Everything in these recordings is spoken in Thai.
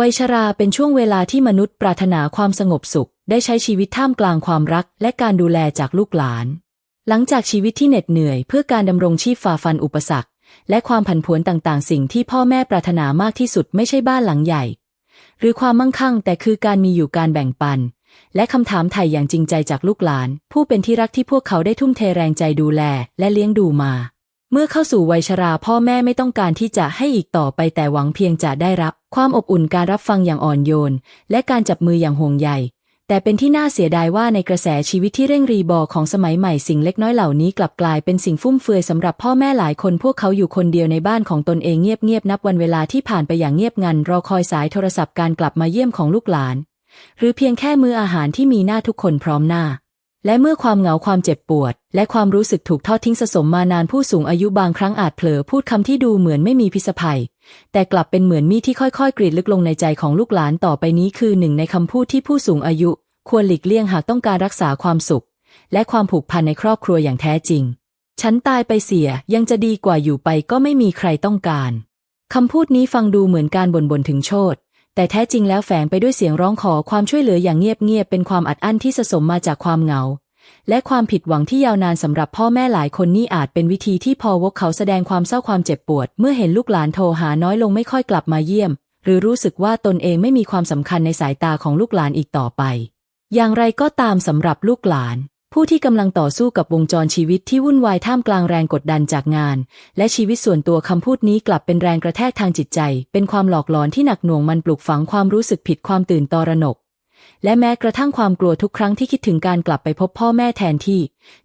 วัยชราเป็นช่วงเวลาที่มนุษย์ปรารถนาความสงบสุข ได้ใช้ชีวิตท่ามกลางความรัก และการดูแลจากลูกหลาน หลังจากชีวิตที่เหน็ดเหนื่อยเพื่อการดำรงชีพฝ่าฟันอุปสรรค และความผันผวนต่างๆ สิ่งที่พ่อแม่ปรารถนามากที่สุดไม่ใช่บ้านหลังใหญ่ หรือความมั่งคั่ง แต่คือการมีอยู่การแบ่งปัน และคำถามไถ่อย่างจริงใจจากลูกหลาน ผู้เป็นที่รักที่พวกเขาได้ทุ่มเทแรงใจดูแล และเลี้ยงดูมา เมื่อเข้าสู่วัยชราพ่อแม่ไม่ต้องการที่จะให้อีกต่อไปแต่หวังเพียงจะได้รับ ความอบอุ่นการรับฟังอย่างอ่อนโยน และการจับมืออย่างห่วงใยแต่เป็นที่น่าเสียดายว่าในกระแสชีวิตที่เร่งรีบอของสมัยใหม่สิ่งเล็กน้อยเหล่านี้กลับกลายเป็นสิ่งฟุ่มเฟือยสำหรับพ่อแม่หลายคนพวกเขาอยู่คนเดียวในบ้านของตนเองเงียบๆนับวันเวลาที่ผ่านไปอย่างเงียบงัน รอคอยสายโทรศัพท์การกลับมาเยี่ยมของลูกหลาน หรือเพียงแค่มื้ออาหารที่มีหน้าทุกคนพร้อมหน้า และเมื่อความเหงาความเจ็บปวด และความรู้สึกถูกทอดทิ้งสะสมมานานผู้สูงอายุบางครั้งอาจเผลอพูดคำที่ดูเหมือนไม่มีพิษภัย แต่กลับเป็นเหมือนมีดที่ค่อยๆ กรีดลึกลงในใจของลูกหลานต่อไปนี้คือหนึ่งในคำพูดที่ผู้สูงอายุ ควรหลีกเลี่ยงหากต้องการรักษาความสุข และความผูกพันในครอบครัวอย่างแท้จริง ฉันตายไปเสียยังจะดีกว่าอยู่ไปก็ไม่มีใครต้องการคำพูดนี้ฟังดูเหมือนการบ่นบ่นถึงโชด แต่แท้จริงแล้วแฝงไปด้วยเสียงร้องขอความช่วยเหลืออย่างเงียบๆเป็นความอัดอั้นที่สะสมมาจากความเหงา และความผิดหวังที่ยาวนานสำหรับพ่อแม่หลายคนนี่อาจเป็นวิธีที่พอวกเขาแสดงความเศร้าความเจ็บปวด เมื่อเห็นลูกหลานโทรหาน้อยลงไม่ค่อยกลับมาเยี่ยม หรือรู้สึกว่าตนเองไม่มีความสำคัญในสายตาของลูกหลานอีกต่อไป อย่างไรก็ตามสำหรับลูกหลาน ผู้ที่กำลังต่อสู้กับวงจรชีวิตที่วุ่นวายท่ามกลางแรงกดดันจากงาน และชีวิตส่วนตัวคำพูดนี้กลับเป็นแรงกระแทกทางจิตใจ เป็นความหลอกหลอนที่หนักหน่วงมันปลูกฝังความรู้สึกผิดความตื่นตระหนก และแม้กระทั่งความกลัวทุกครั้งที่คิดถึงการกลับไปพบพ่อแม่แทนที่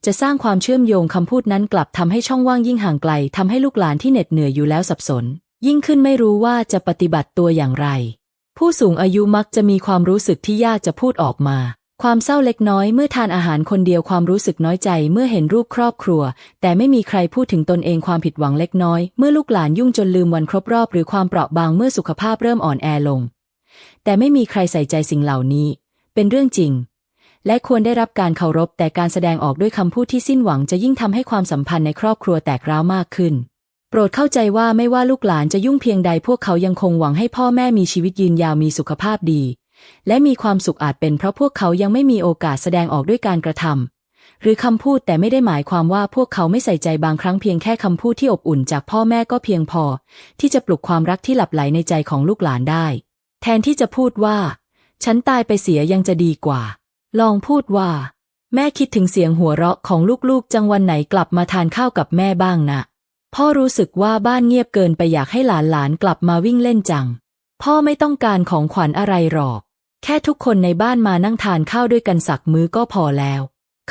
จะสร้างความเชื่อมโยงคำพูดนั้นกลับทำให้ช่องว่างยิ่งห่างไกลทำให้ลูกหลานที่เหน็ดเหนื่อยอยู่แล้วสับสน ยิ่งขึ้นไม่รู้ว่าจะปฏิบัติตัวอย่างไร ผู้สูงอายุมักจะมีความรู้สึกที่ยากจะพูดออกมา ความเศร้าเล็กน้อยเมื่อทานอาหารคนเดียวความรู้สึกน้อยใจเมื่อเห็นรูปครอบครัว แต่ไม่มีใครพูดถึงตนเองความผิดหวังเล็กน้อย เมื่อลูกหลานยุ่งจนลืมวันครบรอบ หรือความเปราะบางเมื่อสุขภาพเริ่มอ่อนแอลง แต่ไม่มีใครใส่ใจสิ่งเหล่านี้ เป็นเรื่องจริง และควรได้รับการเคารพ แต่การแสดงออกด้วยคำพูดที่สิ้นหวังจะยิ่งทำให้ความสัมพันธ์ในครอบครัวแตกร้าวมากขึ้น โปรดเข้าใจว่าไม่ว่าลูกหลานจะยุ่งเพียงใดพวกเขายังคงหวังให้พ่อแม่มีชีวิตยืนยาวมีสุขภาพดี และมีความสุขอาจเป็นเพราะพวกเขายังไม่มีโอกาสแสดงออกด้วยการกระทำหรือคำพูดแต่ไม่ได้หมายความว่าพวกเขาไม่ใส่ใจบางครั้งเพียงแค่คำพูดที่อบอุ่นจากพ่อแม่ก็เพียงพอ ที่จะปลุกความรักที่หลับไหลในใจของลูกหลานได้ แทนที่จะพูดว่า ฉันตายไปเสียยังจะดีกว่า ลองพูดว่า แม่คิดถึงเสียงหัวเราะของลูกๆ จังวันไหนกลับมาทานข้าวกับแม่บ้างนะพ่อรู้สึกว่าบ้านเงียบเกินไปอยากให้หลานๆ กลับมาวิ่งเล่นจัง พ่อไม่ต้องการของขวัญอะไรหรอก แค่ทุกคนในบ้านมานั่งทานข้าวด้วยกันสักมื้อก็พอแล้ว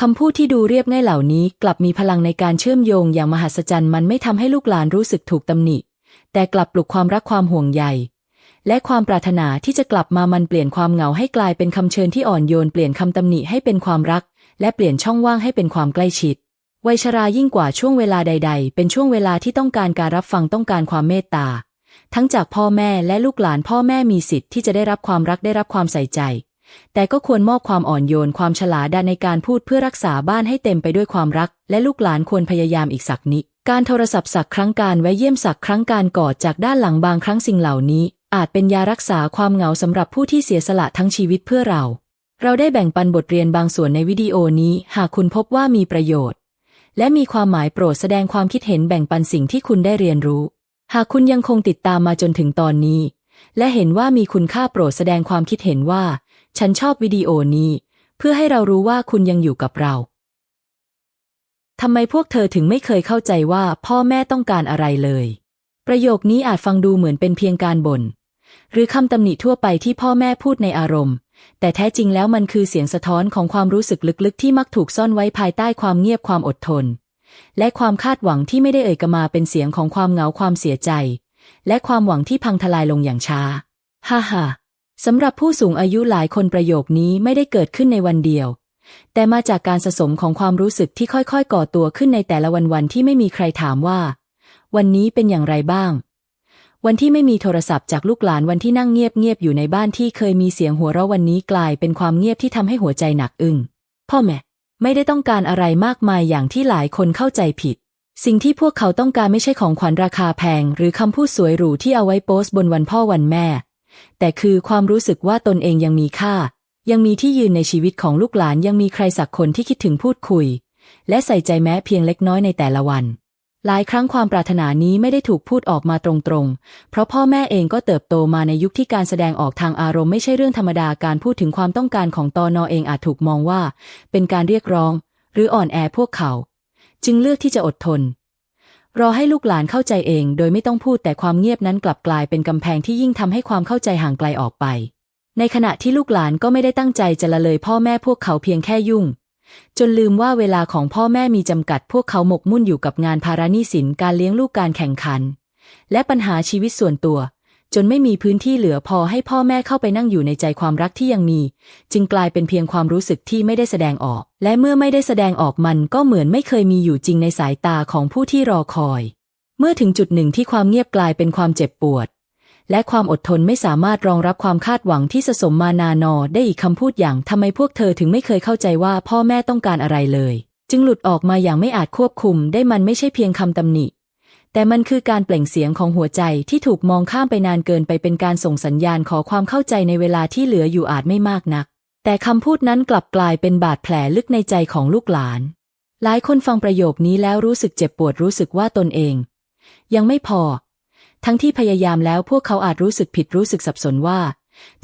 คำพูดที่ดูเรียบง่ายเหล่านี้ กลับมีพลังในการเชื่อมโยงอย่างมหัศจรรย์มันไม่ทำให้ลูกหลานรู้สึกถูกตำหนิ แต่กลับปลุกความรักความห่วงใยและความปรารถนาที่จะกลับมามันเปลี่ยนความเหงาให้กลายเป็นคำเชิญที่อ่อนโยนเปลี่ยนคำตำหนิให้เป็นความรัก และเปลี่ยนช่องว่างให้เป็นความใกล้ชิดวัยชรายิ่งกว่าช่วงเวลาใด ๆ เป็นช่วงเวลาที่ต้องการการรับฟังต้องการความเมตตา ทั้งจากพ่อแม่และลูกหลานพ่อแม่มีสิทธิ์ที่จะได้รับความรักได้รับความใส่ใจ แต่ก็ควรมอบความอ่อนโยนความฉลาดในการพูดเพื่อรักษาบ้านให้เต็มไปด้วยความรัก และลูกหลานควรพยายามอีกสักนิดการโทรศัพท์สักครั้งการแวะเยี่ยมสักครั้งการกอดจากด้านหลังบางครั้งสิ่งเหล่านี้ อาจเป็นยารักษาความเหงาสำหรับผู้ที่เสียสละทั้งชีวิตเพื่อเรา เราได้แบ่งปันบทเรียนบางส่วนในวิดีโอนี้ หากคุณพบว่ามีประโยชน์ และมีความหมายโปรดแสดงความคิดเห็นแบ่งปันสิ่งที่คุณได้เรียนรู้ หากคุณยังคงติดตามมาจนถึงตอนนี้ และเห็นว่ามีคุณค่าโปรดแสดงความคิดเห็นว่า ฉันชอบวิดีโอนี้ เพื่อให้เรารู้ว่าคุณยังอยู่กับเราทำไมพวกเธอถึงไม่เคยเข้าใจว่าพ่อแม่ต้องการอะไรเลย ประโยคนี้อาจฟังดูเหมือนเป็นเพียงการบ่น หรือคำตำหนิทั่วไปที่พ่อแม่พูดในอารมณ์ แต่แท้จริงแล้วมันคือเสียงสะท้อนของความรู้สึกลึกๆ ที่มักถูกซ่อนไว้ภายใต้ความเงียบความอดทน และความคาดหวังที่ไม่ได้เอ่ยกมาเป็นเสียงของความเหงาความเสียใจ และความหวังที่พังทลายลงอย่างช้า ฮ่าฮ่าสำหรับผู้สูงอายุหลายคนประโยคนี้ไม่ได้เกิดขึ้นในวันเดียว แต่มาจากการสะสมของความรู้สึกที่ค่อยๆ ก่อตัวขึ้นในแต่ละวันวันที่ไม่มีใครถามว่า วันนี้เป็นอย่างไรบ้าง วันที่ไม่มีโทรศัพท์จากลูกหลานวันที่นั่งเงียบๆอยู่ในบ้านที่เคยมีเสียงหัวเราะวันนี้กลายเป็นความเงียบที่ทำให้หัวใจหนักอึ้งพ่อแม่ ไม่ได้ต้องการอะไรมากมายอย่างที่หลายคนเข้าใจผิด สิ่งที่พวกเขาต้องการไม่ใช่ของขวัญราคาแพง หรือคำพูดสวยหรูที่เอาไว้โพสต์บนวันพ่อวันแม่ แต่คือความรู้สึกว่าตนเองยังมีค่า ยังมีที่ยืนในชีวิตของลูกหลานยังมีใครสักคนที่คิดถึงพูดคุย และใส่ใจแม้เพียงเล็กน้อยในแต่ละวัน หลายครั้งความปรารถนานี้ไม่ได้ถูกพูดออกมาตรงๆ เพราะพ่อแม่เองก็เติบโตมาในยุคที่การแสดงออกทางอารมณ์ไม่ใช่เรื่องธรรมดา การพูดถึงความต้องการของตอนอเองอาจถูกมองว่า เป็นการเรียกร้อง หรืออ่อนแอพวกเขา จึงเลือกที่จะอดทน รอให้ลูกหลานเข้าใจเอง โดยไม่ต้องพูดแต่ความเงียบนั้นกลับกลายเป็นกำแพงที่ยิ่งทำให้ความเข้าใจห่างไกลออกไป ในขณะที่ลูกหลานก็ไม่ได้ตั้งใจจะละเลยพ่อแม่พวกเขาเพียงแค่ยุ่ง จนลืมว่าเวลาของพ่อแม่มีจำกัด พวกเขาหมกมุ่นอยู่กับงานภาระหนี้สินการเลี้ยงลูกการแข่งขัน และปัญหาชีวิตส่วนตัว จนไม่มีพื้นที่เหลือพอให้พ่อแม่เข้าไปนั่งอยู่ในใจความรักที่ยังมี จึงกลายเป็นเพียงความรู้สึกที่ไม่ได้แสดงออก และเมื่อไม่ได้แสดงออกมันก็เหมือนไม่เคยมีอยู่จริงในสายตาของผู้ที่รอคอย เมื่อถึงจุดหนึ่งที่ความเงียบกลายเป็นความเจ็บปวด และความอดทนไม่สามารถรองรับความคาดหวังที่สะสมมานานอได้อีกคำพูดอย่างทำไมพวกเธอถึงไม่เคยเข้าใจว่าพ่อแม่ต้องการอะไรเลย จึงหลุดออกมาอย่างไม่อาจควบคุมได้มันไม่ใช่เพียงคำตำหนิ แต่มันคือการเปล่งเสียงของหัวใจที่ถูกมองข้ามไปนานเกินไปเป็นการส่งสัญญาณขอความเข้าใจในเวลาที่เหลืออยู่อาจไม่มากนัก แต่คำพูดนั้นกลับกลายเป็นบาดแผลลึกในใจของลูกหลาน หลายคนฟังประโยคนี้แล้วรู้สึกเจ็บปวดรู้สึกว่าตนเอง ยังไม่พอ ทั้งที่พยายามแล้วพวกเขาอาจรู้สึกผิดรู้สึกสับสนว่า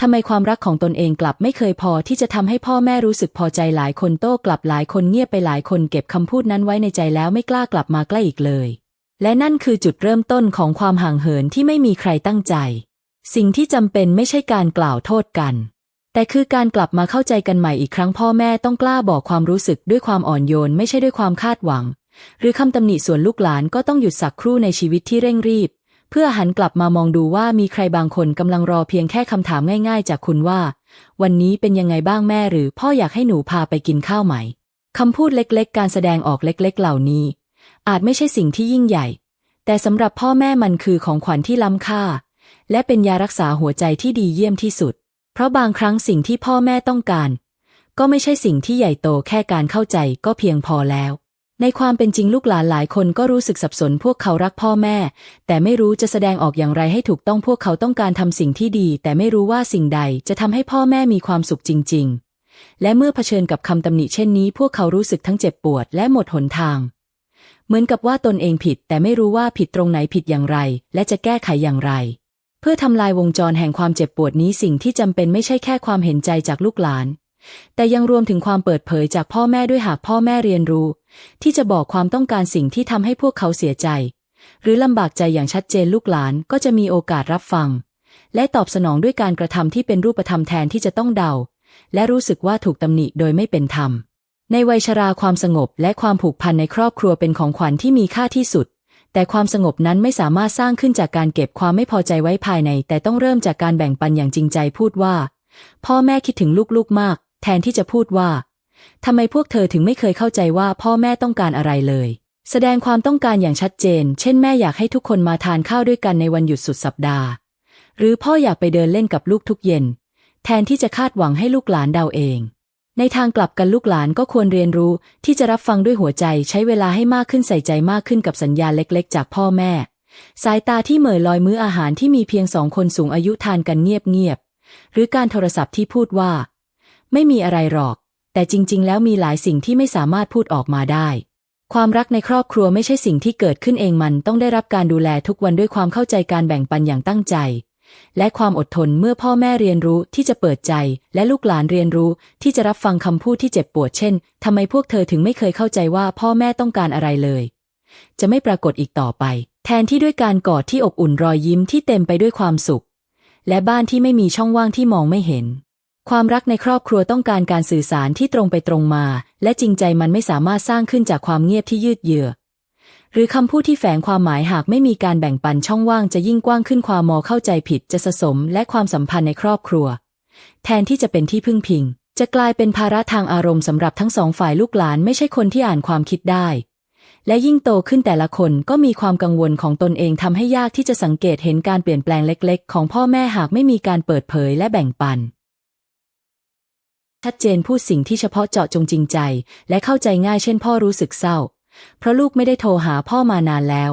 ทำไมความรักของตนเองกลับไม่เคยพอที่จะทำให้พ่อแม่รู้สึกพอใจหลายคนโต้กลับหลายคนเงียบไปหลายคนเก็บคำพูดนั้นไว้ในใจแล้วไม่กล้ากลับมาใกล้อีกเลย และนั่นคือจุดเริ่มต้นของความห่างเหินที่ไม่มีใครตั้งใจ สิ่งที่จำเป็นไม่ใช่การกล่าวโทษกัน แต่คือการกลับมาเข้าใจกันใหม่อีกครั้งพ่อแม่ต้องกล้าบอกความรู้สึกด้วยความอ่อนโยนไม่ใช่ด้วยความคาดหวัง หรือคำตำหนิส่วนลูกหลานก็ต้องหยุดสักครู่ในชีวิตที่เร่งรีบ พื่อหันกลับมามองดูว่ามีใครบางคนกำลังรอเพียงแค่คำถามง่าย ๆ จากคุณว่า วันนี้เป็นยังไงบ้างแม่หรือพ่ออยากให้หนูพาไปกินข้าวไหมคำพูดเล็กๆ การแสดงออกเล็กๆ เหล่านี้ อาจไม่ใช่สิ่งที่ยิ่งใหญ่ แต่สำหรับพ่อแม่มันคือของขวัญที่ล้ำค่า และเป็นยารักษาหัวใจที่ดีเยี่ยมที่สุด เพราะบางครั้งสิ่งที่พ่อแม่ต้องการ ก็ไม่ใช่สิ่งที่ใหญ่โตแค่การเข้าใจก็เพียงพอแล้ว ในความเป็นจริงลูกหลานหลายคนก็รู้สึกสับสนพวกเขารักพ่อแม่ แต่ไม่รู้จะแสดงออกอย่างไรให้ถูกต้องพวกเขาต้องการทำสิ่งที่ดี แต่ไม่รู้ว่าสิ่งใดจะทำให้พ่อแม่มีความสุขจริง ๆ และเมื่อเผชิญกับคำตำหนิเช่นนี้พวกเขารู้สึกทั้งเจ็บปวดและหมดหนทาง เหมือนกับว่าตนเองผิด แต่ไม่รู้ว่าผิดตรงไหนผิดอย่างไร และจะแก้ไขอย่างไร เพื่อทำลายวงจรแห่งความเจ็บปวดนี้สิ่งที่จำเป็นไม่ใช่แค่ความเห็นใจจากลูกหลาน แต่ยังรวมถึงความเปิดเผยจากพ่อแม่ด้วยหากพ่อแม่เรียนรู้ ที่จะบอกความต้องการสิ่งที่ทำให้พวกเขาเสียใจ หรือลำบากใจอย่างชัดเจนลูกหลานก็จะมีโอกาสรับฟัง และตอบสนองด้วยการกระทำที่เป็นรูปธรรมแทนที่จะต้องเดา และรู้สึกว่าถูกตำหนิโดยไม่เป็นธรรม ในวัยชราความสงบและความผูกพันในครอบครัวเป็นของขวัญที่มีค่าที่สุดแต่ความสงบนั้นไม่สามารถสร้างขึ้นจากการเก็บความไม่พอใจไว้ภายใน แต่ต้องเริ่มจากการแบ่งปันอย่างจริงใจพูดว่า พ่อแม่คิดถึงลูกๆมาก แทนที่จะพูดว่าทำไมพวกเธอถึงไม่เคยเข้าใจว่าพ่อแม่ต้องการอะไรเลย แสดงความต้องการอย่างชัดเจน เช่นแม่อยากให้ทุกคนมาทานข้าวด้วยกันในวันหยุดสุดสัปดาห์ หรือพ่ออยากไปเดินเล่นกับลูกทุกเย็น แทนที่จะคาดหวังให้ลูกหลานเดาเอง ในทางกลับกันลูกหลานก็ควรเรียนรู้ที่จะรับฟังด้วยหัวใจใช้เวลาให้มากขึ้นใส่ใจมากขึ้นกับสัญญาเล็กๆ จากพ่อแม่ สายตาที่เหม่อลอยมื้ออาหารที่มีเพียงสองคนสูงอายุทานกันเงียบๆหรือการโทรศัพท์ที่พูดว่า ไม่มีอะไรหรอก แต่จริง ๆ แล้วมีหลายสิ่งที่ไม่สามารถพูดออกมาได้ ความรักในครอบครัวไม่ใช่สิ่งที่เกิดขึ้นเองมันต้องได้รับการดูแลทุกวันด้วยความเข้าใจการแบ่งปันอย่างตั้งใจ และความอดทนเมื่อพ่อแม่เรียนรู้ที่จะเปิดใจ และลูกหลานเรียนรู้ที่จะรับฟังคำพูดที่เจ็บปวดเช่นทำไมพวกเธอถึงไม่เคยเข้าใจว่าพ่อแม่ต้องการอะไรเลย จะไม่ปรากฏอีกต่อไป แทนที่ด้วยการกอดที่อบอุ่นรอยยิ้มที่เต็มไปด้วยความสุข และบ้านที่ไม่มีช่องว่างที่มองไม่เห็น ความรักในครอบครัวต้องการการสื่อสารที่ตรงไปตรงมา และจริงใจมันไม่สามารถสร้างขึ้นจากความเงียบที่ยืดเยื้อหรือคำพูดที่แฝงความหมายหากไม่มีการแบ่งปันช่องว่างจะยิ่งกว้างขึ้นความมอเข้าใจผิดจะสะสมและความสัมพันธ์ในครอบครัว แทนที่จะเป็นที่พึ่งพิง จะกลายเป็นภาระทางอารมณ์สำหรับทั้งสองฝ่ายลูกหลานไม่ใช่คนที่อ่านความคิดได้ และยิ่งโตขึ้นแต่ละคนก็มีความกังวลของตนเองทำให้ยากที่จะสังเกตเห็นการเปลี่ยนแปลงเล็ก ๆ ของพ่อแม่หากไม่มีการเปิดเผยและแบ่งปัน ชัดเจนพูดสิ่งที่เฉพาะเจาะจงจริงใจ และเข้าใจง่ายเช่นพ่อรู้สึกเศร้า เพราะลูกไม่ได้โทรหาพ่อมานานแล้ว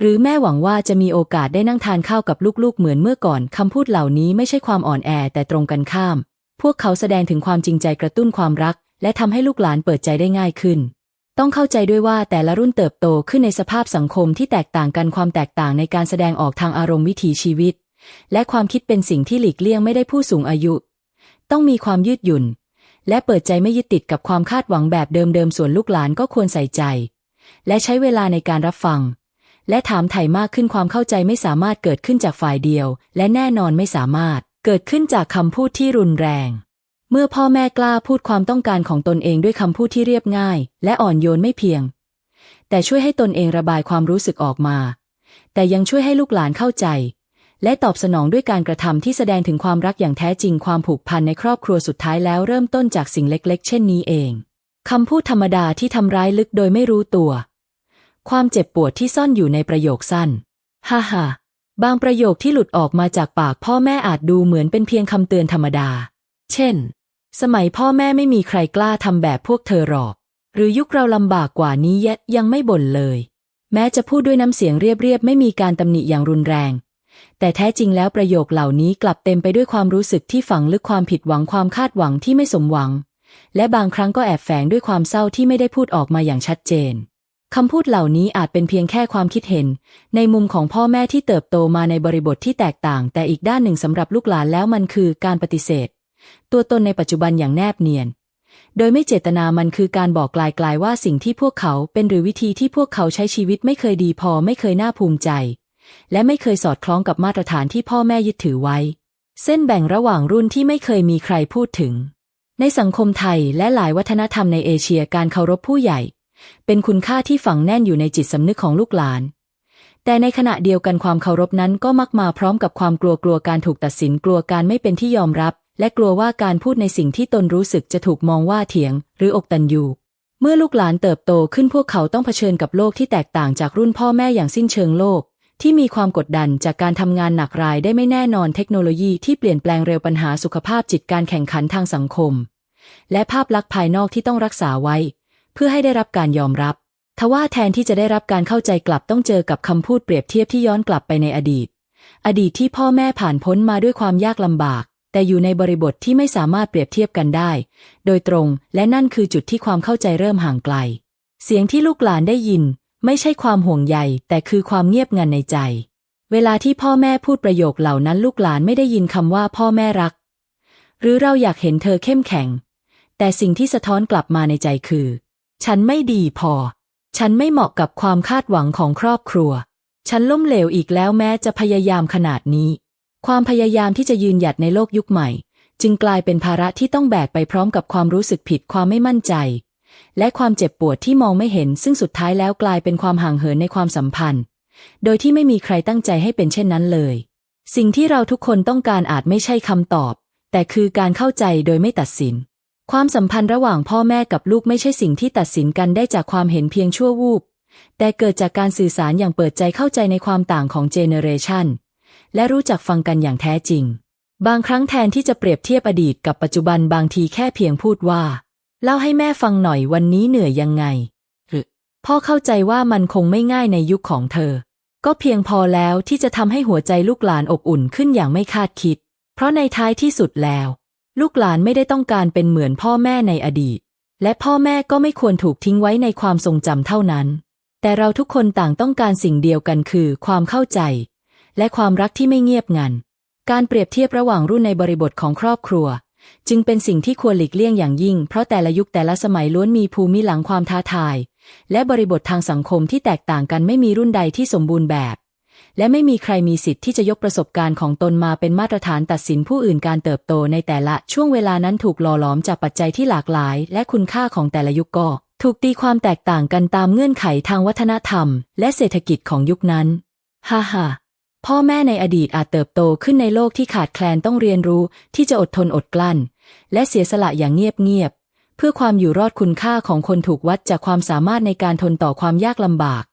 หรือแม่หวังว่าจะมีโอกาสได้นั่งทานข้าวกับลูกๆ เหมือนเมื่อก่อน คำพูดเหล่านี้ไม่ใช่ความอ่อนแอแต่ตรงกันข้าม พวกเขาแสดงถึงความจริงใจกระตุ้นความรัก และทำให้ลูกหลานเปิดใจได้ง่ายขึ้น ต้องเข้าใจด้วยว่าแต่ละรุ่นเติบโตขึ้นในสภาพสังคมที่แตกต่างกันความแตกต่างในการแสดงออกทางอารมณ์วิถีชีวิต และความคิดเป็นสิ่งที่หลีกเลี่ยงไม่ได้ผู้สูงอายุ ต้องมีความยืดหยุ่น และเปิดใจไม่ยึดติดกับความคาดหวังแบบเดิมๆส่วนลูกหลานก็ควรใส่ใจ และใช้เวลาในการรับฟัง และถามไถ่มากขึ้นความเข้าใจไม่สามารถเกิดขึ้นจากฝ่ายเดียว และแน่นอนไม่สามารถเกิดขึ้นจากคำพูดที่รุนแรง เมื่อพ่อแม่กล้าพูดความต้องการของตนเองด้วยคำพูดที่เรียบง่าย และอ่อนโยนไม่เพียง แต่ช่วยให้ตนเองระบายความรู้สึกออกมา แต่ยังช่วยให้ลูกหลานเข้าใจ และตอบสนองด้วยการกระทำที่แสดงถึงความรักอย่างแท้จริงความผูกพันในครอบครัวสุดท้ายแล้วเริ่มต้นจากสิ่งเล็ก ๆ เช่นนี้เองคำพูดธรรมดาที่ทำร้ายลึกโดยไม่รู้ตัว ความเจ็บปวดที่ซ่อนอยู่ในประโยคสั้น ฮ่าฮ่าบางประโยคที่หลุดออกมาจากปากพ่อแม่อาจดูเหมือนเป็นเพียงคำเตือนธรรมดา เช่น สมัยพ่อแม่ไม่มีใครกล้าทำแบบพวกเธอหรอก หรือยุคเราลำบากกว่านี้ยะยังไม่บ่นเลย แม้จะพูดด้วยน้ำเสียงเรียบๆไม่มีการตำหนิอย่างรุนแรง แต่แท้จริงแล้วประโยคเหล่านี้กลับเต็มไปด้วยความรู้สึกที่ฝังลึกความผิดหวังความคาดหวังที่ไม่สมหวัง และบางครั้งก็แอบแฝงด้วยความเศร้าที่ไม่ได้พูดออกมาอย่างชัดเจนคำพูดเหล่านี้อาจเป็นเพียงแค่ความคิดเห็น ในมุมของพ่อแม่ที่เติบโตมาในบริบทที่แตกต่าง แต่อีกด้านหนึ่งสำหรับลูกหลานแล้วมันคือการปฏิเสธ ตัวตนในปัจจุบันอย่างแนบเนียน โดยไม่เจตนามันคือการบอกกลๆว่าสิ่งที่พวกเขาเป็นหรือวิธีที่พวกเขาใช้ชีวิตไม่เคยดีพอไม่เคยน่าภูมิใจ และไม่เคยสอดคล้องกับมาตรฐานที่พ่อแม่ยึดถือไว้ เส้นแบ่งระหว่างรุ่นที่ไม่เคยมีใครพูดถึง ในสังคมไทยและหลายวัฒนธรรมในเอเชียการเคารพผู้ใหญ่ เป็นคุณค่าที่ฝังแน่นอยู่ในจิตสำนึกของลูกหลาน แต่ในขณะเดียวกันความเคารพนั้นก็มักมาพร้อมกับความกลัวกลัวการถูกตัดสินกลัวการไม่เป็นที่ยอมรับ และกลัวว่าการพูดในสิ่งที่ตนรู้สึกจะถูกมองว่าเถียง หรืออกตันยูเมื่อลูกหลานเติบโตขึ้นพวกเขาต้องเผชิญกับโลกที่แตกต่างจากรุ่นพ่อแม่อย่างสิ้นเชิงโลก ที่มีความกดดันจากการทำงานหนักรายได้ไม่แน่นอนเทคโนโลยีที่เปลี่ยนแปลงเร็วปัญหาสุขภาพจิตการแข่งขันทางสังคม และภาพลักษณ์ภายนอกที่ต้องรักษาไว้ เพื่อให้ได้รับการยอมรับ ทว่าแทนที่จะได้รับการเข้าใจกลับต้องเจอกับคำพูดเปรียบเทียบที่ย้อนกลับไปในอดีต อดีตที่พ่อแม่ผ่านพ้นมาด้วยความยากลำบาก แต่อยู่ในบริบทที่ไม่สามารถเปรียบเทียบกันได้ โดยตรง และนั่นคือจุดที่ความเข้าใจเริ่มห่างไกล เสียงที่ลูกหลานได้ยิน ไม่ใช่ความห่วงใยแต่คือความเงียบงันในใจ เวลาที่พ่อแม่พูดประโยคเหล่านั้นลูกหลานไม่ได้ยินคำว่าพ่อแม่รัก หรือเราอยากเห็นเธอเข้มแข็ง แต่สิ่งที่สะท้อนกลับมาในใจคือ ฉันไม่ดีพอ ฉันไม่เหมาะกับความคาดหวังของครอบครัว ฉันล้มเหลวอีกแล้วแม้จะพยายามขนาดนี้ ความพยายามที่จะยืนหยัดในโลกยุคใหม่ จึงกลายเป็นภาระที่ต้องแบกไปพร้อมกับความรู้สึกผิดความไม่มั่นใจ และความเจ็บปวดที่มองไม่เห็น ซึ่งสุดท้ายแล้วกลายเป็นความห่างเหินในความสัมพันธ์ โดยที่ไม่มีใครตั้งใจให้เป็นเช่นนั้นเลย สิ่งที่เราทุกคนต้องการอาจไม่ใช่คำตอบ แต่คือการเข้าใจโดยไม่ตัดสิน ความสัมพันธ์ระหว่างพ่อแม่กับลูกไม่ใช่สิ่งที่ตัดสินกันได้จากความเห็นเพียงชั่ววูบแต่เกิดจากการสื่อสารอย่างเปิดใจเข้าใจในความต่างของเจเนเรชันและรู้จักฟังกันอย่างแท้จริง บางครั้งแทนที่จะเปรียบเทียบอดีตกับปัจจุบันบางทีแค่เพียงพูดว่า เล่าให้แม่ฟังหน่อยวันนี้เหนื่อยยังไง หรือ พ่อเข้าใจว่ามันคงไม่ง่ายในยุคของเธอ ก็เพียงพอแล้วที่จะทำให้หัวใจลูกหลานอบอุ่นขึ้นอย่างไม่คาดคิด เพราะในท้ายที่สุดแล้ว ลูกหลานไม่ได้ต้องการเป็นเหมือนพ่อแม่ในอดีต และพ่อแม่ก็ไม่ควรถูกทิ้งไว้ในความทรงจำเท่านั้น แต่เราทุกคนต่างต้องการสิ่งเดียวกันคือความเข้าใจ และความรักที่ไม่เงียบงัน การเปรียบเทียบระหว่างรุ่นในบริบทของครอบครัว จึงเป็นสิ่งที่ควรหลีกเลี่ยงอย่างยิ่ง เพราะแต่ละยุคแต่ละสมัยล้วนมีภูมิหลังความท้าทาย และบริบททางสังคมที่แตกต่างกันไม่มีรุ่นใดที่สมบูรณ์แบบ และไม่มีใครมีสิทธิ์ที่จะยกประสบการณ์ของตนมาเป็นมาตรฐานตัดสินผู้อื่นการเติบโตในแต่ละช่วงเวลานั้นถูกหล่อหลอมจากปัจจัยที่หลากหลาย และคุณค่าของแต่ละยุคก็ ถูกตีความแตกต่างกันตามเงื่อนไขทางวัฒนธรรม และเศรษฐกิจของยุคนั้น ฮ่าฮ่า พ่อแม่ในอดีตอาจเติบโตขึ้นในโลกที่ขาดแคลนต้องเรียนรู้ที่จะอดทนอดกลั้น และเสียสละอย่างเงียบๆเพื่อความอยู่รอดคุณค่าของคนถูกวัดจากความสามารถในการทนต่อความยากลำบาก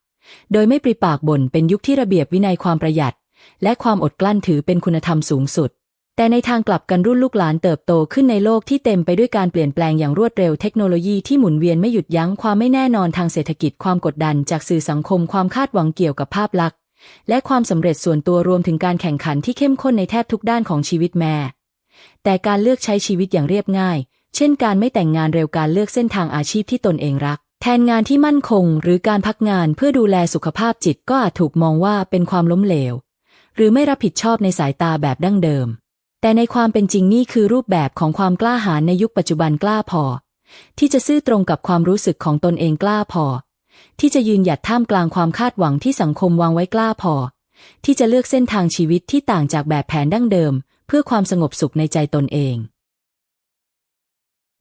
โดยไม่ปริปากบ่นเป็นยุคที่ระเบียบวินัยความประหยัด และความอดกลั้นถือเป็นคุณธรรมสูงสุด แต่ในทางกลับกันรุ่นลูกหลานเติบโตขึ้นในโลกที่เต็มไปด้วยการเปลี่ยนแปลงอย่างรวดเร็วเทคโนโลยีที่หมุนเวียนไม่หยุดยั้งความไม่แน่นอนทางเศรษฐกิจความกดดันจากสื่อสังคมความคาดหวังเกี่ยวกับภาพลักษณ์ และความสำเร็จส่วนตัวรวมถึงการแข่งขันที่เข้มข้นในแทบทุกด้านของชีวิตแม่ แต่การเลือกใช้ชีวิตอย่างเรียบง่าย เช่น การไม่แต่งงานเร็วการเลือกเส้นทางอาชีพที่ตนเองรัก แทนงานที่มั่นคง หรือการพักงานเพื่อดูแลสุขภาพจิตก็อาจถูกมองว่าเป็นความล้มเหลว หรือไม่รับผิดชอบในสายตาแบบดั้งเดิม แต่ในความเป็นจริงนี่คือรูปแบบของความกล้าหาญในยุคปัจจุบันกล้าพอ ที่จะซื่อตรงกับความรู้สึกของตนเองกล้าพอ ที่จะยืนหยัดท่ามกลางความคาดหวังที่สังคมวางไว้กล้าพอ ที่จะเลือกเส้นทางชีวิตที่ต่างจากแบบแผนดั้งเดิม เพื่อความสงบสุขในใจตนเอง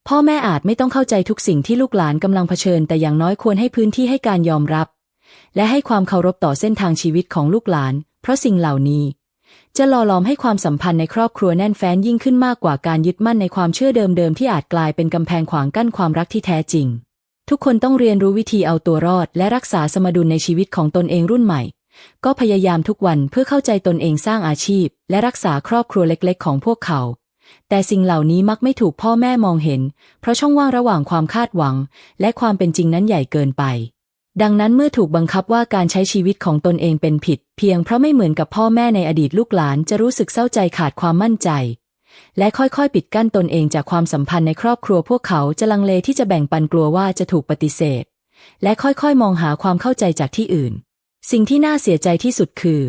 พ่อแม่อาจไม่ต้องเข้าใจทุกสิ่งที่ลูกหลานกำลังเผชิญ แต่อย่างน้อยควรให้พื้นที่ให้การยอมรับ และให้ความเคารพต่อเส้นทางชีวิตของลูกหลาน เพราะสิ่งเหล่านี้ จะหล่อหลอมให้ความสัมพันธ์ในครอบครัวแน่นแฟ้นยิ่งขึ้นมากกว่าการยึดมั่นในความเชื่อเดิมๆที่อาจกลายเป็นกำแพงขวางกั้นความรักที่แท้จริง ทุกคนต้องเรียนรู้วิธีเอาตัวรอด และรักษาสมดุลในชีวิตของตนเองรุ่นใหม่ ก็พยายามทุกวันเพื่อเข้าใจตนเองสร้างอาชีพ และรักษาครอบครัวเล็ก ๆ ของพวกเขา แต่สิ่งเหล่านี้มักไม่ถูกพ่อแม่มองเห็น เพราะช่องว่างระหว่างความคาดหวัง และความเป็นจริงนั้นใหญ่เกินไป ดังนั้นเมื่อถูกบังคับว่าการใช้ชีวิตของตนเองเป็นผิด เพียงเพราะไม่เหมือนกับพ่อแม่ในอดีตลูกหลานจะรู้สึกเศร้าใจขาดความมั่นใจ และค่อยๆ ปิดกั้นตนเองจากความสัมพันธ์ในครอบครัวพวกเขาจะลังเลที่จะแบ่งปันกลัวว่าจะถูกปฏิเสธ และค่อยๆ มองหาความเข้าใจจากที่อื่น สิ่งที่น่าเสียใจที่สุดคือ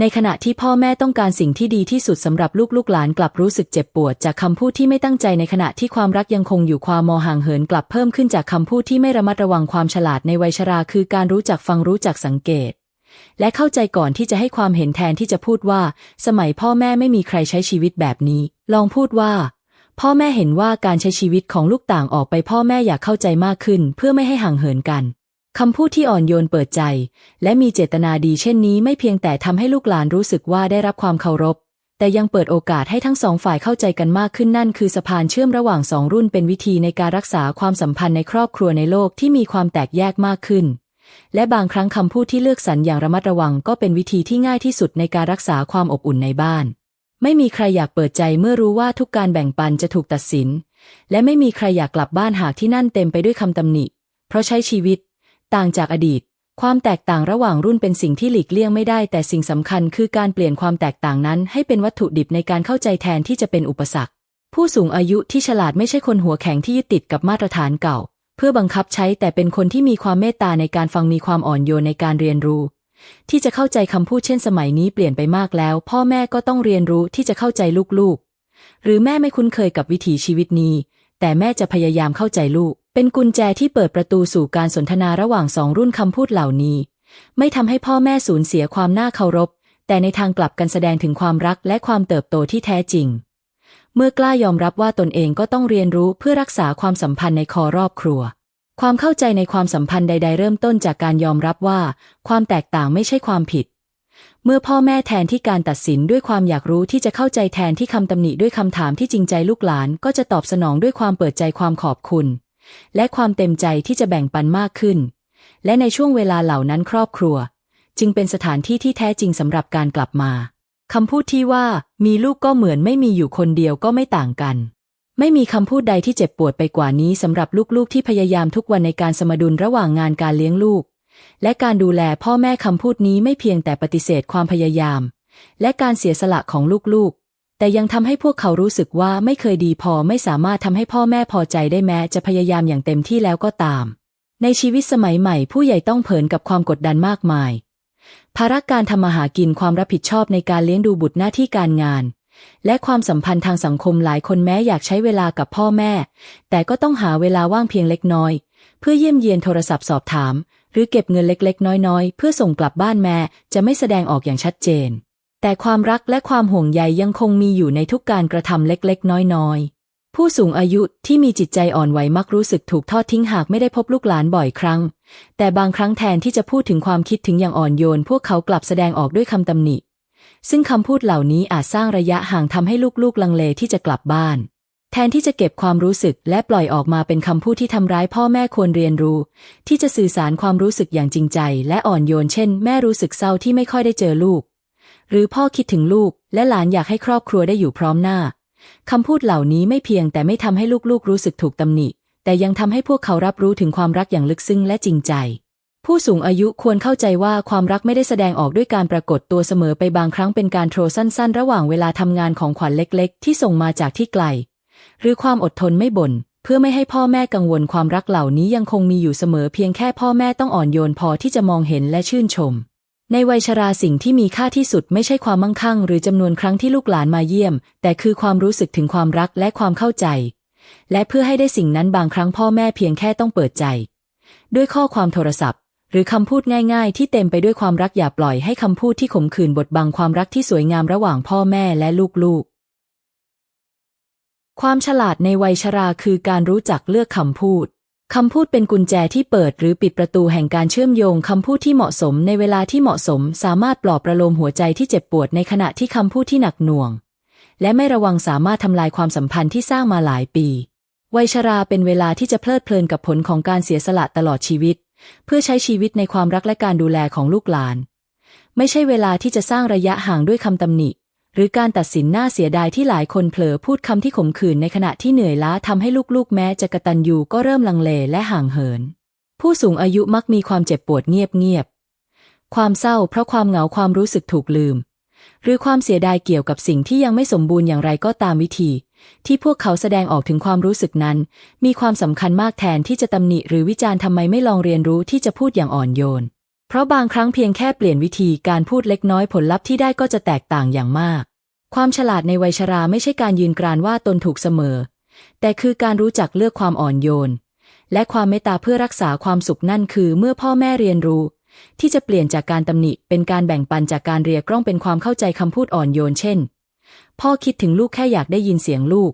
ในขณะที่พ่อแม่ต้องการสิ่งที่ดีที่สุดสำหรับลูกลูกหลานกลับรู้สึกเจ็บปวด จากคำพูดที่ไม่ตั้งใจในขณะที่ความรักยังคงอยู่ความมอห่างเหินกลับเพิ่มขึ้นจากคำพูดที่ไม่ระมัดระวังความฉลาดในวัยชราคือการรู้จักฟังรู้จักสังเกต และเข้าใจก่อนที่จะให้ความเห็นแทนที่จะพูดว่า สมัยพ่อแม่ไม่มีใครใช้ชีวิตแบบนี้ ลองพูดว่า พ่อแม่เห็นว่าการใช้ชีวิตของลูกต่างออกไปพ่อแม่อยากเข้าใจมากขึ้น เพื่อไม่ให้ห่างเหินกันคำพูดที่อ่อนโยนเปิดใจ และมีเจตนาดีเช่นนี้ไม่เพียงแต่ทำให้ลูกหลานรู้สึกว่าได้รับความเคารพ แต่ยังเปิดโอกาสให้ทั้งสองฝ่ายเข้าใจกันมากขึ้นนั่นคือสะพานเชื่อมระหว่างสองรุ่นเป็นวิธีในการรักษาความสัมพันธ์ในครอบครัวในโลกที่มีความแตกแยกมากขึ้น และบางครั้งคำพูดที่เลือกสรรอย่างระมัดระวังก็เป็นวิธีที่ง่ายที่สุดในการรักษาความอบอุ่นในบ้าน ไม่มีใครอยากเปิดใจเมื่อรู้ว่าทุกการแบ่งปันจะถูกตัดสิน และไม่มีใครอยากกลับบ้านหากที่นั่นเต็มไปด้วยคำตำหนิ เพราะใช้ชีวิต ต่างจากอดีต ความแตกต่างระหว่างรุ่นเป็นสิ่งที่หลีกเลี่ยงไม่ได้ แต่สิ่งสำคัญคือการเปลี่ยนความแตกต่างนั้น ให้เป็นวัตถุดิบในการเข้าใจแทนที่จะเป็นอุปสรรค ผู้สูงอายุที่ฉลาดไม่ใช่คนหัวแข็งที่ยึดติดกับมาตรฐานเก่า เพื่อบังคับใช้แต่เป็นคนที่มีความเมตตาในการฟังมีความอ่อนโยนในการเรียนรู้ ที่จะเข้าใจคำพูดเช่นสมัยนี้เปลี่ยนไปมากแล้ว พ่อแม่ก็ต้องเรียนรู้ที่จะเข้าใจลูกๆ หรือแม่ไม่คุ้นเคยกับวิถีชีวิตนี้ แต่แม่จะพยายามเข้าใจลูก เป็นกุญแจที่เปิดประตูสู่การสนทนาระหว่างสองรุ่นคำพูดเหล่านี้ ไม่ทำให้พ่อแม่สูญเสียความน่าเคารพ แต่ในทางกลับกันแสดงถึงความรักและความเติบโตที่แท้จริง เมื่อกล้ายอมรับว่าตนเองก็ต้องเรียนรู้เพื่อรักษาความสัมพันธ์ในคอรอบครัว ความเข้าใจในความสัมพันธ์ใด ๆ เริ่มต้นจากการยอมรับว่า ความแตกต่างไม่ใช่ความผิด เมื่อพ่อแม่แทนที่การตัดสินด้วยความอยากรู้ที่จะเข้าใจแทนที่คำตำหนิด้วยคำถามที่จริงใจลูกหลานก็จะตอบสนองด้วยความเปิดใจความขอบคุณ และความเต็มใจที่จะแบ่งปันมากขึ้น และในช่วงเวลาเหล่านั้นครอบครัว จึงเป็นสถานที่ที่แท้จริงสำหรับการกลับมา คำพูดที่ว่ามีลูกก็เหมือนไม่มีอยู่คนเดียวก็ไม่ต่างกัน ไม่มีคำพูดใดที่เจ็บปวดไปกว่านี้สำหรับลูกๆที่พยายามทุกวันในการสมดุลระหว่างงานการเลี้ยงลูก และการดูแลพ่อแม่คำพูดนี้ไม่เพียงแต่ปฏิเสธความพยายาม และการเสียสละของลูกๆ แต่ยังทำให้พวกเขารู้สึกว่าไม่เคยดีพอไม่สามารถทำให้พ่อแม่พอใจได้แม้จะพยายามอย่างเต็มที่แล้วก็ตาม ในชีวิตสมัยใหม่ผู้ใหญ่ต้องเผชิญกับความกดดันมากมาย ภาระการทำมาหากินความรับผิดชอบในการเลี้ยงดูบุตรหน้าที่การงาน และความสัมพันธ์ทางสังคมหลายคนแม้อยากใช้เวลากับพ่อแม่ แต่ก็ต้องหาเวลาว่างเพียงเล็กน้อย เพื่อเยี่ยมเยียนโทรศัพท์สอบถาม หรือเก็บเงินเล็กๆ น้อยๆ เพื่อส่งกลับบ้านแม่จะไม่แสดงออกอย่างชัดเจน แต่ความรักและความห่วงใยยังคงมีอยู่ในทุกการกระทำเล็กๆ น้อยๆ ผู้สูงอายุที่มีจิตใจอ่อนไหวมักรู้สึกถูกทอดทิ้งหากไม่ได้พบลูกหลานบ่อยครั้ง แต่บางครั้งแทนที่จะพูดถึงความคิดถึงอย่างอ่อนโยน พวกเขากลับแสดงออกด้วยคำตำหนิ ซึ่งคำพูดเหล่านี้อาจสร้างระยะห่างทำให้ลูกๆลังเลที่จะกลับบ้าน แทนที่จะเก็บความรู้สึกและปล่อยออกมาเป็นคำพูดที่ทำร้ายพ่อแม่ควรเรียนรู้ ที่จะสื่อสารความรู้สึกอย่างจริงใจ และอ่อนโยน เช่น แม่รู้สึกเศร้าที่ไม่ค่อยได้เจอลูก หรือพ่อคิดถึงลูก และหลานอยากให้ครอบครัวได้อยู่พร้อมหน้า คำพูดเหล่านี้ไม่เพียงแต่ไม่ทำให้ลูกๆรู้สึกถูกตำหนิ แต่ยังทำให้พวกเขารับรู้ถึงความรักอย่างลึกซึ้งและจริงใจ ผู้สูงอายุควรเข้าใจว่าความรักไม่ได้แสดงออกด้วยการปรากฏตัวเสมอไปบางครั้งเป็นการโทรสั้น ๆ ระหว่างเวลาทำงานของขวัญเล็ก ๆ ที่ส่งมาจากที่ไกล หรือความอดทนไม่บ่นเพื่อไม่ให้พ่อแม่กังวลความรักเหล่านี้ยังคงมีอยู่เสมอเพียงแค่พ่อแม่ต้องอ่อนโยนพอที่จะมองเห็นและชื่นชม ในวัยชราสิ่งที่มีค่าที่สุดไม่ใช่ความมั่งคั่ง หรือจำนวนครั้งที่ลูกหลานมาเยี่ยม แต่คือความรู้สึกถึงความรักและความเข้าใจ และเพื่อให้ได้สิ่งนั้นบางครั้งพ่อแม่เพียงแค่ต้องเปิดใจ ด้วยข้อความโทรศัพท์ หรือคำพูดง่ายๆ ที่เต็มไปด้วยความรักอย่าปล่อยให้คำพูดที่ขมขื่นบดบังความรักที่สวยงามระหว่างพ่อแม่และลูกๆ ความฉลาดในวัยชราคือการรู้จักเลือกคำพูด คำพูดเป็นกุญแจที่เปิดหรือปิดประตูแห่งการเชื่อมโยงคำพูดที่เหมาะสมในเวลาที่เหมาะสม สามารถปลอบประโลมหัวใจที่เจ็บปวดในขณะที่คำพูดที่หนักหน่วง และไม่ระวังสามารถทำลายความสัมพันธ์ที่สร้างมาหลายปี วัยชราเป็นเวลาที่จะเพลิดเพลินกับผลของการเสียสละตลอดชีวิต เพื่อใช้ชีวิตในความรักและการดูแลของลูกหลาน ไม่ใช่เวลาที่จะสร้างระยะห่างด้วยคำตำหนิ หรือการตัดสินหน้าเสียดายที่หลายคนเผลอพูดคำที่ขมขื่นในขณะที่เหนื่อยล้าทำให้ลูกๆ แม้จะกระตันยูก็เริ่มลังเลและห่างเหิน ผู้สูงอายุมักมีความเจ็บปวดเงียบๆความเศร้าเพราะความเหงาความรู้สึกถูกลืม หรือความเสียดายเกี่ยวกับสิ่งที่ยังไม่สมบูรณ์อย่างไรก็ตามวิธี ที่พวกเขาแสดงออกถึงความรู้สึกนั้น มีความสำคัญมากแทนที่จะตำหนิหรือวิจารณ์ทำไมไม่ลองเรียนรู้ที่จะพูดอย่างอ่อนโยน เพราะบางครั้งเพียงแค่เปลี่ยนวิธีการพูดเล็กน้อยผลลัพธ์ที่ได้ก็จะแตกต่างอย่างมาก ความฉลาดในวัยชราไม่ใช่การยืนกรานว่าตนถูกเสมอ แต่คือการรู้จักเลือกความอ่อนโยน และความเมตตาเพื่อรักษาความสุขนั่นคือเมื่อพ่อแม่เรียนรู้ ที่จะเปลี่ยนจากการตำหนิ เป็นการแบ่งปันจากการเรียกร้องเป็นความเข้าใจคำพูดอ่อนโยนเช่น พ่อคิดถึงลูกแค่อยากได้ยินเสียงลูก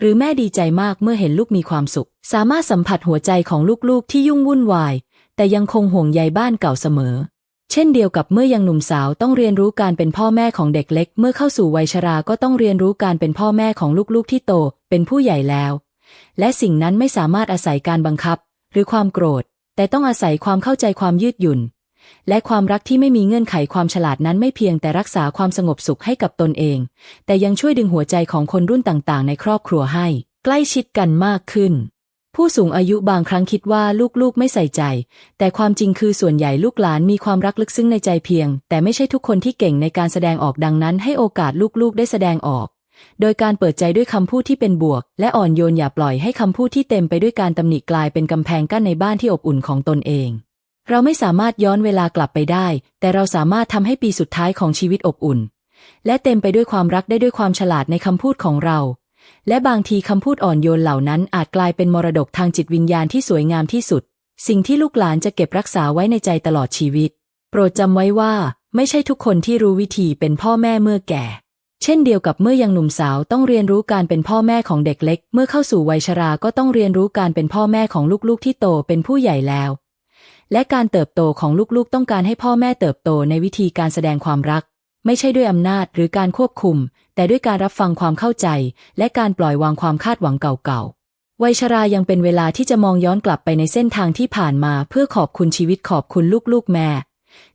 หรือแม่ดีใจมากเมื่อเห็นลูกมีความสุข สามารถสัมผัสหัวใจของลูกๆที่ยุ่งวุ่นวาย แต่ยังคงห่วงใยบ้านเก่าเสมอ เช่นเดียวกับเมื่อยังหนุ่มสาวต้องเรียนรู้การเป็นพ่อแม่ของเด็กเล็ก เมื่อเข้าสู่วัยชราก็ต้องเรียนรู้การเป็นพ่อแม่ของลูกๆที่โต เป็นผู้ใหญ่แล้ว และสิ่งนั้นไม่สามารถอาศัยการบังคับ หรือความโกรธ แต่ต้องอาศัยความเข้าใจความยืดหยุ่น และความรักที่ไม่มีเงื่อนไขความฉลาดนั้นไม่เพียงแต่รักษาความสงบสุขให้กับตนเอง แต่ยังช่วยดึงหัวใจของคนรุ่นต่างๆ ในครอบครัวให้ ใกล้ชิดกันมากขึ้น ผู้สูงอายุบางครั้งคิดว่าลูกๆไม่ใส่ใจ แต่ความจริงคือส่วนใหญ่ลูกหลานมีความรักลึกซึ้งในใจเพียง แต่ไม่ใช่ทุกคนที่เก่งในการแสดงออกดังนั้น ให้โอกาสลูกๆได้แสดงออก โดยการเปิดใจด้วยคำพูดที่เป็นบวก และอ่อนโยนอย่าปล่อยให้คำพูดที่เต็มไปด้วยการตำหนิกลายเป็นกำแพงกั้นในบ้านที่อบอุ่นของตนเอง เราไม่สามารถย้อนเวลากลับไปได้ แต่เราสามารถทำให้ปีสุดท้ายของชีวิตอบอุ่น และเต็มไปด้วยความรักได้ด้วยความฉลาดในคำพูดของเรา และบางทีคำพูดอ่อนโยนเหล่านั้นอาจกลายเป็นมรดกทางจิตวิญญาณที่สวยงามที่สุด สิ่งที่ลูกหลานจะเก็บรักษาไว้ในใจตลอดชีวิต โปรดจำไว้ว่า ไม่ใช่ทุกคนที่รู้วิธีเป็นพ่อแม่เมื่อแก่ เช่นเดียวกับเมื่อยังหนุ่มสาวต้องเรียนรู้การเป็นพ่อแม่ของเด็กเล็ก เมื่อเข้าสู่วัยชราก็ต้องเรียนรู้การเป็นพ่อแม่ของลูกๆที่โตเป็นผู้ใหญ่แล้ว และการเติบโตของลูกๆต้องการให้พ่อแม่เติบโตในวิธีการแสดงความรัก ไม่ใช่ด้วยอำนาจหรือการควบคุม แต่ด้วยการรับฟังความเข้าใจ และการปล่อยวางความคาดหวังเก่าๆ วัยชรายังเป็นเวลาที่จะมองย้อนกลับไปในเส้นทางที่ผ่านมาเพื่อขอบคุณชีวิตขอบคุณลูกๆแม่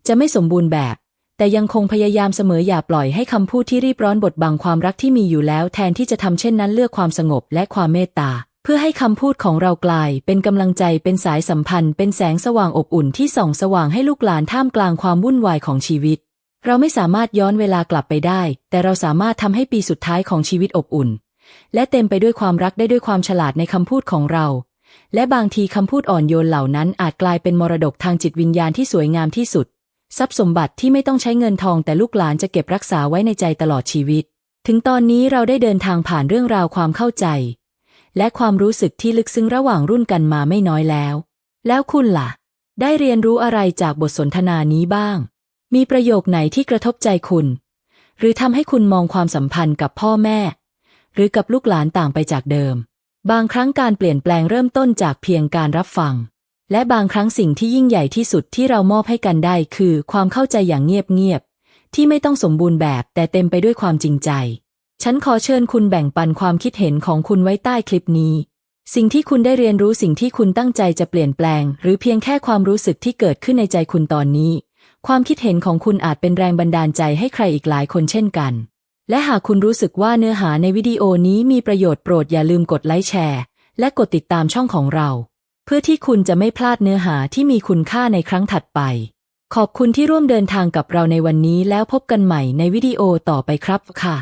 จะไม่สมบูรณ์แบบ แต่ยังคงพยายามเสมออย่าปล่อยให้คำพูดที่รีบร้อนบดบังความรักที่มีอยู่แล้ว แทนที่จะทำเช่นนั้นเลือกความสงบและความเมตตาเพื่อให้คำพูดของเรากลาย เป็นกำลังใจเป็นสายสัมพันธ์ เป็นแสงสว่างอบอุ่นที่ส่องสว่างให้ลูกหลานท่ามกลางความวุ่นวายของชีวิต เราไม่สามารถย้อนเวลากลับไปได้ แต่เราสามารถทำให้ปีสุดท้ายของชีวิตอบอุ่น และเต็มไปด้วยความรักได้ด้วยความฉลาดในคำพูดของเรา และบางทีคำพูดอ่อนโยนเหล่านั้นอาจกลายเป็นมรดกทางจิตวิญญาณที่สวยงามที่สุด ทรัพย์สมบัติที่ไม่ต้องใช้เงินทองแต่ลูกหลานจะเก็บรักษาไว้ในใจตลอดชีวิต ถึงตอนนี้เราได้เดินทางผ่านเรื่องราวความเข้าใจ และความรู้สึกที่ลึกซึ้งระหว่างรุ่นกันมาไม่น้อยแล้ว แล้วคุณล่ะ ได้เรียนรู้อะไรจากบทสนทนานี้บ้าง มีประโยคไหนที่กระทบใจคุณ หรือทำให้คุณมองความสัมพันธ์กับพ่อแม่ หรือกับลูกหลานต่างไปจากเดิม บางครั้งการเปลี่ยนแปลงเริ่มต้นจากเพียงการรับฟัง และบางครั้งสิ่งที่ยิ่งใหญ่ที่สุดที่เรามอบให้กันได้ คือความเข้าใจอย่างเงียบๆที่ไม่ต้องสมบูรณ์แบบแต่เต็มไปด้วยความจริงใจ ฉันขอเชิญคุณแบ่งปันความคิดเห็นของคุณไว้ใต้คลิปนี้สิ่งที่คุณได้เรียนรู้สิ่งที่คุณตั้งใจจะเปลี่ยนแปลง หรือเพียงแค่ความรู้สึกที่เกิดขึ้นในใจคุณตอนนี้ ความคิดเห็นของคุณอาจเป็นแรงบันดาลใจให้ใครอีกหลายคนเช่นกัน และหากคุณรู้สึกว่าเนื้อหาในวิดีโอนี้มีประโยชน์โปรดอย่าลืมกดไลค์แชร์ และกดติดตามช่องของเรา เพื่อที่คุณจะไม่พลาดเนื้อหาที่มีคุณค่าในครั้งถัดไป ขอบคุณที่ร่วมเดินทางกับเราในวันนี้แล้วพบกันใหม่ในวิดีโอต่อไปครับค่ะ